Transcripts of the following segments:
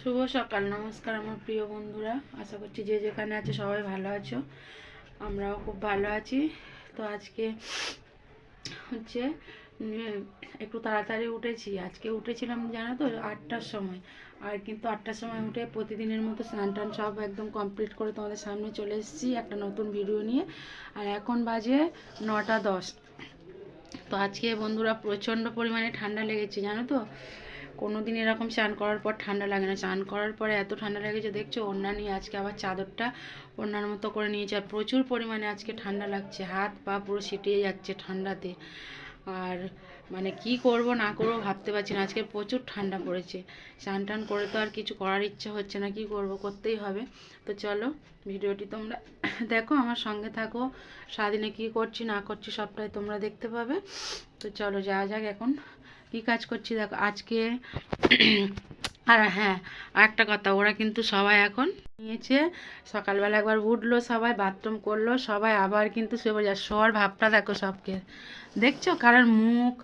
শুভ সকাল, নমস্কার আমার প্রিয় বন্ধুরা। আশা করছি যে যেখানে আছে সবাই ভালো আছো, আমরাও খুব ভালো আছি। তো আজকে হচ্ছে একটু তাড়াতাড়ি উঠেছি। আজকে উঠেছিলাম জানো তো আটটার সময়। আর কিন্তু আটটার সময় উঠে প্রতিদিনের মতো স্নান টান সব একদম কমপ্লিট করে তোমাদের সামনে চলে এসেছি একটা নতুন ভিডিও নিয়ে। আর এখন বাজে নটা দশ। তো আজকে বন্ধুরা প্রচণ্ড পরিমাণে ঠান্ডা লেগেছে, জানো তো? কোনো দিন এরকম চান করার পর ঠান্ডা লাগে না। চান করার পরে এত ঠান্ডা লাগে যে দেখছ ওড়না নিয়ে আজকে আবার চাদরটা ওড়নার মতো করে নিয়েছে আর প্রচুর পরিমাণে আজকে ঠান্ডা লাগছে। হাত পা পুরো সিটিয়ে যাচ্ছে ঠান্ডাতে। আর মানে কি করব না করব ভাবতে পারছি না। আজকে প্রচুর ঠান্ডা পড়েছে। স্নান টান করে তো আর কিছু করার ইচ্ছা হচ্ছে না। কি করব? করতেই হবে। তো চলো, ভিডিওটি তোমরা দেখো, আমার সঙ্গে থাকো। সারাদিনে কি করছি না করছি সবটাই তোমরা দেখতে পাবে। তো চলো, যাওয়া যাক এখন। কি কাজ করছি দেখো, আজকে আর হ্যাঁ আর একটা কথা, ওরা কিন্তু সবাই এখন নিয়েছে, সকালবেলা একবার উঠল সবাই বাথরুম করল, সবাই আবার কিন্তু শুয়ে যায় শোয়ার ভাবটা দেখো সবকে। দেখছ? কারোর মুখ,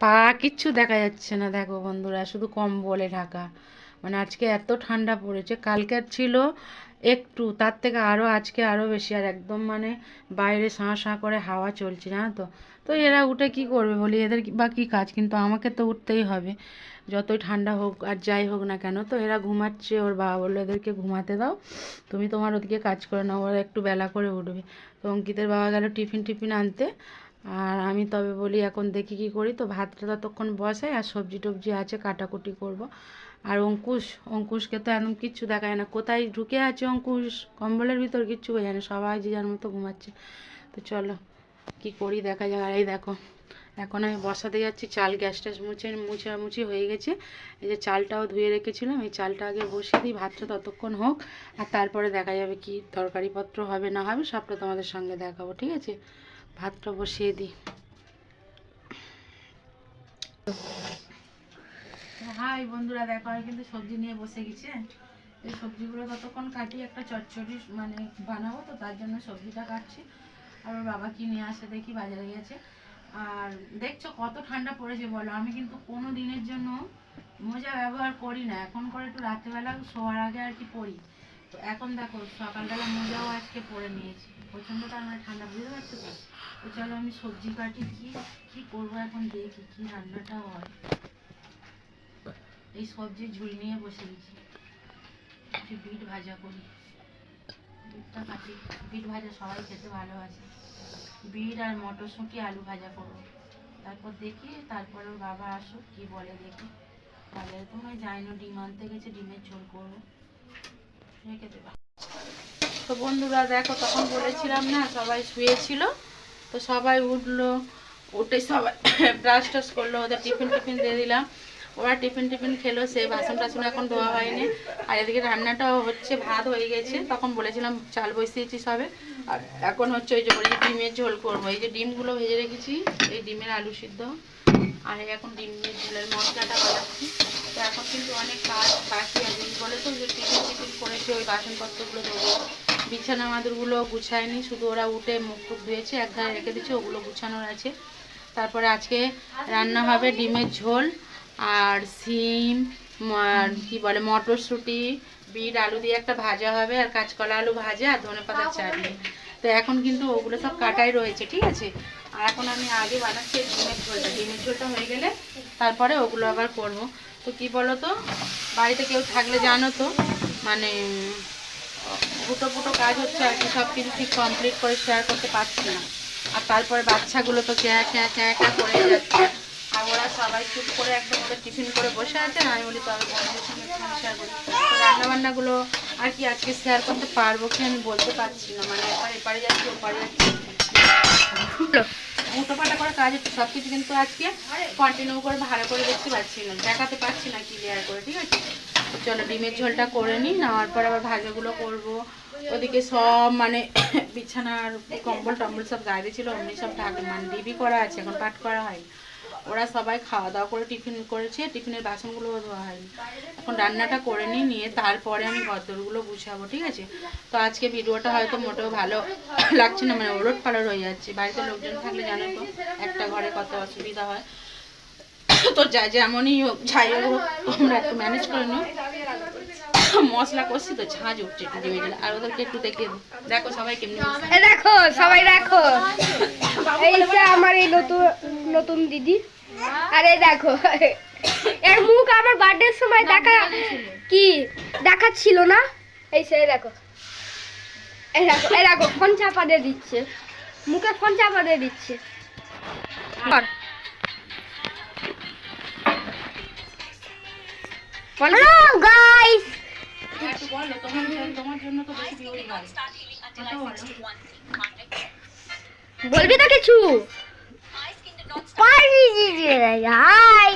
পা কিচ্ছু দেখা যাচ্ছে না, দেখো বন্ধুরা, শুধু কম্বলে ঢাকা। মানে আজকে এত ঠান্ডা পড়েছে কালকের ছিল একটু, তার থেকে আরও আজকে আরও বেশি। আর একদম মানে বাইরে শাঁ শাঁ করে হাওয়া চলছে, জানো তো? তো এরা উঠে কি করবে বলি? এদের বা কী কাজ? কিন্তু আমাকে তো উঠতেই হবে। যতই ঠান্ডা হোক আর যাই হোক না কেন, তো এরা ঘুমাচ্ছে। ওর বাবা বলল, এদেরকে ঘুমাতে দাও। তুমি তোমার ওদিকে কাজ করে নাও। ওরা একটু বেলা করে উঠবে। তো অঙ্কিতের বাবা গেল টিফিন টিফিন আনতে। আর আমি তবে বলি, এখন দেখি কি করি? তো ভাতটা ততক্ষণ বসাই আর সবজি টবজি আছে, কাটাকুটি করব। আর অঙ্কুশ, অঙ্কুশকে তো একদম কিচ্ছু দেখায় না। কোথায় ঢুকে আছে অঙ্কুশ? কম্বলের ভিতর কিচ্ছু বোঝায় না, সবাই যে যার মতো ঘুমাচ্ছে। তো চলো, কি করি দেখা যাক। আর এই দেখো, এখন আমি বসাতে যাচ্ছি, চাল গ্যাস ট্যাস মুছে, মুছামুছি হয়ে গেছে। এই যে চালটাও ধুয়ে রেখেছিলাম, এই চালটা আগে বসিয়ে দিই, ভাতটা ততক্ষণ হোক। আর তারপরে দেখা যাবে কি তরকারিপত্র হবে না হবে, সবটা তোমাদের সঙ্গে দেখাবো, ঠিক আছে? ভাতটা বসিয়ে দিই। হাই বন্ধুরা, দেখো, আমি কিন্তু সবজি নিয়ে বসে গেছি হ্যাঁ। এই সবজিগুলো ততক্ষণ কাটি, একটা চচ্চড়ি মানে বানাবো, তো তার জন্য সবজিটা কাটছি। আর ওর বাবা কি নিয়ে আসে দেখি, বাজারে গেছে। আর দেখছ কত ঠান্ডা পড়েছে বলো? আমি কিন্তু কোনো দিনের জন্য মোজা ব্যবহার করি না। এখন করে একটু রাত্রেবেলা শোয়ার আগে আর কি পরি। তো এখন দেখো, সকালবেলা মোজাও আজকে পরে নিয়েছি। প্রচণ্ড মানে ঠান্ডা, বুঝতে পারছ তো চলো আমি সবজি কাটি, কি কি করব এখন দেখি, কি রান্নাটা হয়। এই সবজির ঝুল নিয়ে বসে গেছি। একটু বিট ভাজা করি। বিটটা কাটি। বিট ভাজা সবাই খেতে ভালোবাসে। বিট আর মটরশুঁটি আলু ভাজা করব। তারপর দেখি, তারপর ওর বাবা আসুক, কি বলে দেখি। বাজারে তো নয় যাই না ডিম আনতে গেছে, ডিমের ঝোল করব। রেখে দেবা তো বন্ধুরা, দেখো, তখন বলেছিলাম না, সবাই শুয়েছিল। তো সবাই উঠল, উঠে সবাই ব্রাশ টাশ করল, ওদের টিফিন টিফিন দিয়ে দিলাম। ওরা টিফিন টিফিন খেলো, সে বাসন টাসন এখন ধোয়া হয়নি। আর এদিকে রান্নাটাও হচ্ছে, ভাত হয়ে গেছে। তখন বলেছিলাম, চাল বসিয়েছি সবে। আর এখন হচ্ছে ওই যে বলি ডিমের ঝোল করব। এই যে ডিমগুলো ভেজে রেখেছি, এই ডিমের আলু সিদ্ধ। আর এখন ডিমের ঝোলের মশলাটা বানাচ্ছি। তো এখন কিন্তু অনেক কাজ বাকি আছে। বলে তো যে টিফিন টিফিন করেছি, ওই বাসনপত্রগুলো ধোবো। বিছানা মাদুরগুলো গুছায়নি, শুধু ওরা উঠে মুখ টুক ধুয়েছে, এক ধারে রেখে দিচ্ছে ওগুলো গুছানোর আছে। তারপরে আজকে রান্না হবে ডিমের ঝোল। আর সিম কি বলে মটরশুঁটি বিট আলু দিয়ে একটা ভাজা হবে আর কাঁচকলা আলু ভাজা আর ধনে পাতার চাটনি। তো এখন কিন্তু ওগুলো সব কাটাই রয়েছে ঠিক আছে? আর এখন আমি আগে বানাচ্ছি ডিমের ঝোলটা। ডিমের ঝোলটা হয়ে গেলে তারপরে ওগুলো আবার করব। তো কি বলো তো বাড়িতে কেউ থাকলে জানো তো মানে ফুটো ফুটো কাজ হচ্ছে আর কি সব কিছু ঠিক কমপ্লিট করে শেয়ার করতে পারছি না। আর তারপরে বাচ্চাগুলো তো ক্যাঁ ক্যাঁ ক্যাঁ ক্যাঁ করে যাচ্ছে। আর ওরা সবাই চুপ করে একদম ওদের টিফিন করে বসে আছে আমি বলি তবে বন্ধুদের সঙ্গে শেয়ার করি রান্নাবান্নাগুলো আর কি আজকে শেয়ার করতে পারব কি আমি বলতে পারছি না মানে এপারে এপারে যাচ্ছি, ওপারে যাচ্ছি। মুটো পাটা করে কাজ হচ্ছে সব কিছু কিন্তু আজকে কন্টিনিউ করে ভালো করে দেখতে পাচ্ছি না, দেখাতে পারছি না ক্লিয়ার করে, ঠিক আছে? চলো, ডিমের ঝোলটা করে নিই, নেওয়ার পর আবার ভাজাগুলো করব। ওদিকে সব মানে বিছানার কম্বল টম্বল সব গায়ে ছিল অমনি সব ঢাকে মানে ডিবি করা আছে, এখন পাট করা হয়। ওরা সবাই খাওয়া দাওয়া করে টিফিন করেছে, টিফিনের বাসনগুলোও ধোয়া হয়নি। এখন রান্নাটা করে নিই নিয়ে তারপরে আমি গদ্দরগুলো গুছাবো, ঠিক আছে? তো আজকে ভিডিওটা হয়তো মোটেও ভালো লাগছে না মানে ওলট পালট হয়ে যাচ্ছে। বাড়িতে লোকজন থাকলে জানো তো, একটা ঘরে কত অসুবিধা হয়। তো যা যেমনই হোক, যাই হোক, তোমরা একটু ম্যানেজ করে নিও। মশলা করছি তো ঝাঁঝ উঠছে একটু ডিমে গেলে আর ওদেরকে একটু দেখে। দেখো সবাই কেমনি। দেখো, সবাই দেখো। আমার এই নতুন নতুন দিদি। আর দেখো এর মুখ আমার বার্থডের সময় দেখা কি? দেখাচ্ছিল না? এই সে দেখো। এই দেখো এই দেখো ফোন চাপা দিয়ে দিচ্ছে। মুখে ফোন চাপা দিয়ে দিচ্ছে। আর। হ্যালো গাইস বলো তোমার জন্য- তোমার জন্য তো বেশি বিউটি ভালো ওটাও বলো। বলবি তো কিছু পারি হাই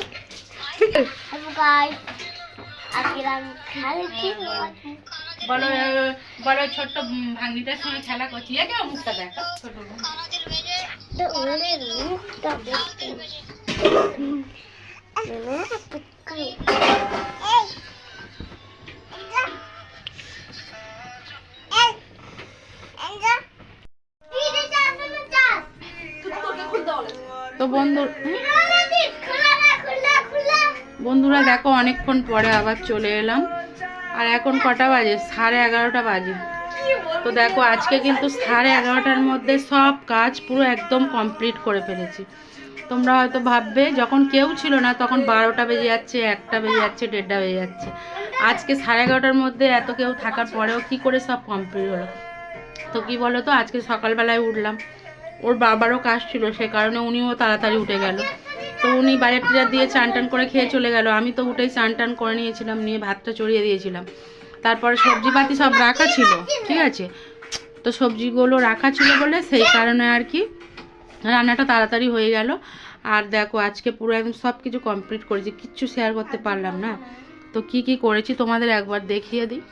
বলো আহ, বলো ছোট্ট উম, ভাঙিটার সঙ্গে খেলা করছি এ কেউ মুখটা দেখো ছোট বোন। তো বন্ধু বন্ধুরা দেখো, অনেকক্ষণ পরে আবার চলে এলাম। আর এখন কটা বাজে? সাড়ে এগারোটা বাজে। তো দেখো, আজকে কিন্তু সাড়ে এগারোটার মধ্যে সব কাজ পুরো একদম কমপ্লিট করে ফেলেছি। তোমরা হয়তো ভাববে, যখন কেউ ছিল না, তখন বারোটা বেজে যাচ্ছে, একটা বেজে যাচ্ছে, দেড়টা বেজে যাচ্ছে। আজকে সাড়ে এগারোটার মধ্যে এত কেউ থাকার পরেও কি করে সব কমপ্লিট হলো? তো কি বলো তো আজকে সকালবেলায় উঠলাম। ওর বাবারও কাজ ছিল সে কারণে উনিও তাড়াতাড়ি উঠে গেল। তো উনি বাজার টিজার দিয়ে চান টান করে খেয়ে চলে গেল। আমি তো উঠেই চান টান করে নিয়েছিলাম, নিয়ে ভাতটা চড়িয়ে দিয়েছিলাম। তারপরে সবজিপাতি সব রাখা ছিল, ঠিক আছে? তো সবজিগুলো রাখা ছিল বলে সেই কারণে আর কি রান্নাটা তাড়াতাড়ি হয়ে গেল। আর দেখো, আজকে পুরো একদম সব কিছু কমপ্লিট করেছি, কিচ্ছু শেয়ার করতে পারলাম না। তো কি কি করেছি তোমাদের একবার দেখিয়ে দিই।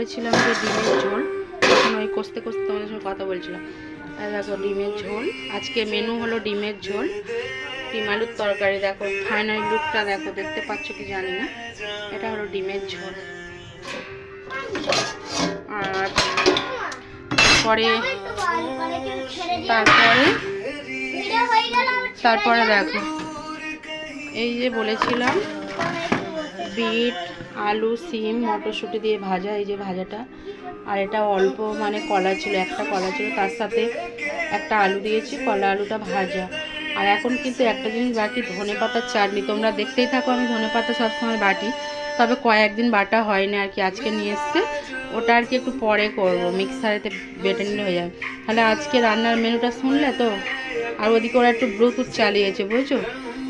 বলেছিলাম যে ডিমের ঝোল, তখন ওই কষতে কষতে তোমাদের সঙ্গে কথা বলছিলাম। দেখো, ডিমের ঝোল। আজকে মেনু হলো ডিমের ঝোল। ডিম আলুর তরকারি, দেখো ফাইনাল লুকটা দেখো, দেখতে পাচ্ছ কি জানি না। এটা হলো ডিমের ঝোল। আর পরে তারপরে তারপরে দেখো, এই যে বলেছিলাম, বিট আলু, সিম, মটরশুঁটি দিয়ে ভাজা, এই যে ভাজাটা। আর এটা অল্প মানে কলা ছিল, একটা কলা ছিল, তার সাথে একটা আলু দিয়েছি, কলা আলুটা ভাজা। আর এখন কিন্তু একটা জিনিস বাকি, ধনে পাতার চাটনি। তোমরা দেখতেই থাকো, আমি ধনে পাতা সবসময় বাটি, তবে কয়েকদিন বাটা হয়নি আর কি, আজকে নিয়ে এসছে। ওটা আর কি একটু পরে করব, মিক্সারেতে বেটে নিলে হয়ে যাবে। তাহলে আজকে রান্নার মেনুটা শুনলে তো? আর ওদিকে ওরা একটু ব্লুটুথ চালিয়েছে, বুঝছ?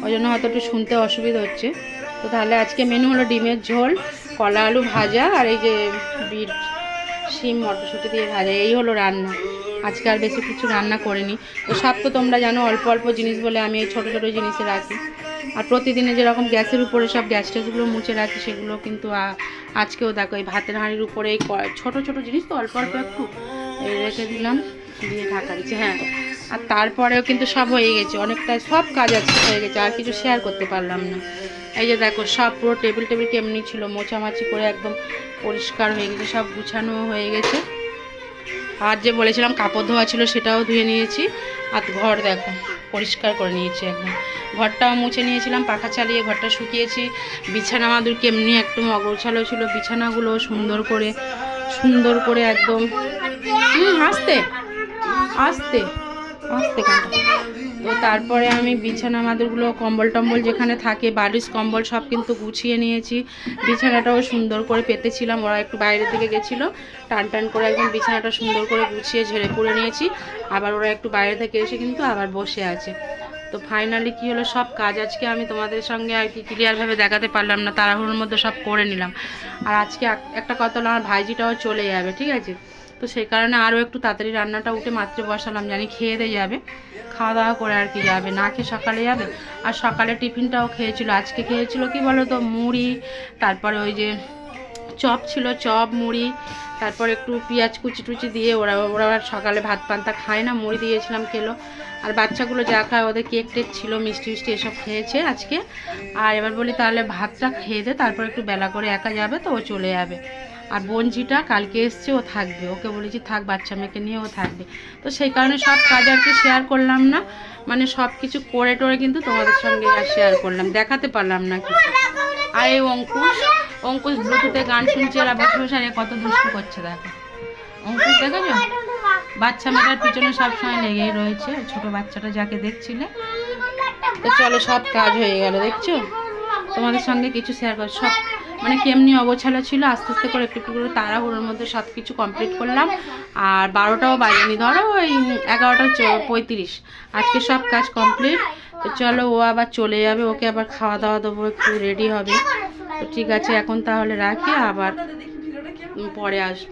ওই জন্য হয়তো একটু শুনতে অসুবিধা হচ্ছে। তো তাহলে আজকে মেনু হলো ডিমের ঝোল, কলা আলু ভাজা আর এই যে বিট, শিম, মটরশুঁটি দিয়ে ভাজা, এই হলো রান্না। আজকে আর বেশি কিছু রান্না করিনি। তো সব তো তোমরা জানো, অল্প অল্প জিনিস বলে আমি এই ছোটো ছোটো জিনিসে রাখি। আর প্রতিদিনে যেরকম গ্যাসের উপরে সব গ্যাস ট্যাসগুলো মুছে রাখি, সেগুলো কিন্তু আজকেও দেখো এই ভাতের হাঁড়ির উপরে এই ছোটো ছোটো জিনিস তো অল্প অল্প একটু এই রেখে দিলাম, দিয়ে ঢাকা দিচ্ছি হ্যাঁ। আর তারপরেও কিন্তু সব হয়ে গেছে অনেকটা সব কাজ আজকে হয়ে গেছে, আর কিছু শেয়ার করতে পারলাম না। এই যে দেখো, সব পুরো টেবিল টেবিল কেমনি ছিল, মোছামাছি করে একদম পরিষ্কার হয়ে গেছে, সব গুছানো হয়ে গেছে। আর যে বলেছিলাম কাপড় ধোয়া ছিল, সেটাও ধুয়ে নিয়েছি। আর ঘর দেখো, পরিষ্কার করে নিয়েছি একদম। ঘরটাও মুছে নিয়েছিলাম, পাখা চালিয়ে ঘরটা শুকিয়েছি। বিছানা আমাদের কেমনি একদম অগোছালো ছিল, বিছানাগুলো সুন্দর করে সুন্দর করে একদম। হুম, আসতে আসতে আসতে কাঁটা তো তারপরে আমি বিছানা মাদুরগুলো, কম্বল টম্বল যেখানে থাকে, বালিশ, কম্বল সব কিন্তু গুছিয়ে নিয়েছি। বিছানাটাও সুন্দর করে পেতেছিলাম, ওরা একটু বাইরের দিকে গেছিল। টান টান করে একদম বিছানাটা সুন্দর করে গুছিয়ে ঝেড়ে পুড়ে নিয়েছি। আবার ওরা একটু বাইরে থেকে এসে কিন্তু আবার বসে আছে। তো ফাইনালি কি হলো, সব কাজ আজকে আমি তোমাদের সঙ্গে আর কি ক্লিয়ারভাবে দেখাতে পারলাম না, তাড়াহুড়োর মধ্যে সব করে নিলাম। আর আজকে একটা কথা হলো, আমার ভাইজিটাও চলে যাবে, ঠিক আছে? তো সেই কারণে আরও একটু তাড়াতাড়ি রান্নাটা উঠে মাত্রে বসালাম, জানি খেয়ে দিয়ে যাবে। খাওয়া দাওয়া করে আর কি যাবে। না খেয়ে সকালে যাবে। আর সকালে টিফিনটাও খেয়েছিল। আজকে খেয়েছিল কি বলো তো মুড়ি, তারপরে ওই যে চপ ছিল, চপ, মুড়ি, তারপর একটু পেঁয়াজ কুচি টুচি দিয়ে ওরা ওরা আবার সকালে ভাত পান্তা খায় না, মুড়ি দিয়েছিলাম খেলো আর বাচ্চাগুলো যা খায়, ওদের কেক টেক ছিল, মিষ্টি মিষ্টি এসব খেয়েছে আজকে। আর এবার বলি তাহলে ভাতটা খেয়ে দে, তারপর একটু বেলা করে একা যাবে তো ও চলে যাবে। আর বঞ্জিটা কালকে এসছে, ও থাকবে। ওকে বলেছি, থাক, বাচ্চা মেয়েকে নিয়ে ও থাকবে। তো সেই কারণে সব কাজ আর কি শেয়ার করলাম না। মানে সব কিছু করে টোরে কিন্তু তোমাদের সঙ্গে আর শেয়ার করলাম। দেখাতে পারলাম না কিছু। আর এই অঙ্কুশ অঙ্কুশ ব্লুটুথে গান শুনছে আর বসে আর কত দুষ্টু করছে, দেখো। অঙ্কুশ, দেখেছ? বাচ্চা মেয়েটার পিছনে সবসময় লেগেই রয়েছে। ছোট বাচ্চাটা যাকে দেখছিলে। তো চলো, সব কাজ হয়ে গেল, দেখছ? তোমাদের সঙ্গে কিছু শেয়ার কর সব মানে কেমনি অগোছালো ছিল, আস্তে আস্তে করে একটু একটু করে তাড়াহুড়োর মধ্যে সব কিছু কমপ্লিট করলাম। আর বারোটাও বাজেনি, ধরো ওই এগারোটা পঁয়ত্রিশ। আজকে সব কাজ কমপ্লিট তো চলো ও আবার চলে যাবে, ওকে আবার খাওয়া দাওয়া দেবো, একটু রেডি হবে। তো ঠিক আছে, এখন তাহলে রাখি, আবার পরে আসব।